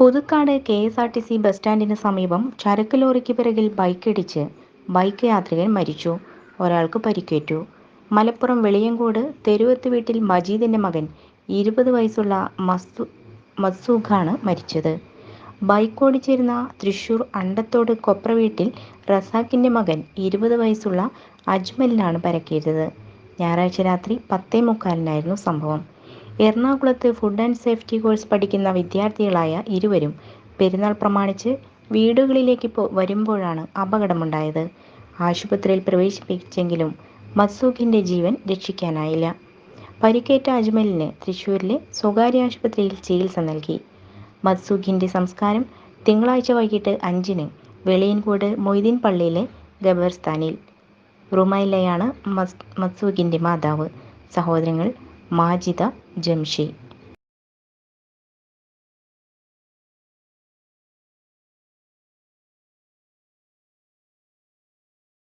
Puthukkad K S R T C bus സ്റ്റാൻഡിന് സമീപം ചരക്ക് ലോറിക്ക് പിറകിൽ ബൈക്കിടിച്ച് ബൈക്ക് യാത്രികൻ മരിച്ചു. ഒരാൾക്ക് പരിക്കേറ്റു. മലപ്പുറം വെളിയങ്കോട് തെരുവത്ത് വീട്ടിൽ മജീദിന്റെ മകൻ ഇരുപത് വയസ്സുള്ള മസ്തു മസൂഖാണ് മരിച്ചത്. ബൈക്ക് ഓടിച്ചിരുന്ന തൃശൂർ അണ്ടത്തോട് കൊപ്ര വീട്ടിൽ റസാഖിന്റെ മകൻ ഇരുപത് വയസ്സുള്ള അജ്മലിനാണ് പരക്കേറ്റത്. ഞായറാഴ്ച രാത്രി പത്തേ മുക്കാലിനായിരുന്നു സംഭവം. എറണാകുളത്ത് ഫുഡ് ആൻഡ് സേഫ്റ്റി കോഴ്സ് പഠിക്കുന്ന വിദ്യാർത്ഥികളായ ഇരുവരും പെരുന്നാൾ പ്രമാണിച്ച് വീടുകളിലേക്ക് വരുമ്പോഴാണ് അപകടമുണ്ടായത്. ആശുപത്രിയിൽ പ്രവേശിപ്പിച്ചെങ്കിലും മത്സൂഖിന്റെ ജീവൻ രക്ഷിക്കാനായില്ല. പരിക്കേറ്റ അജ്മലിന് തൃശൂരിലെ സ്വകാര്യ ആശുപത്രിയിൽ ചികിത്സ നൽകി. മത്സൂഖിന്റെ സംസ്കാരം തിങ്കളാഴ്ച വൈകിട്ട് അഞ്ചിന് വെളിയൻകോട് മൊയ്തീൻ പള്ളിയിലെ ഖബർസ്ഥാനിൽ. റുമൈലയാണ് മസ് മത്സൂഖിന്റെ മാതാവ്. സഹോദരങ്ങൾ മാജിദ ജംഷി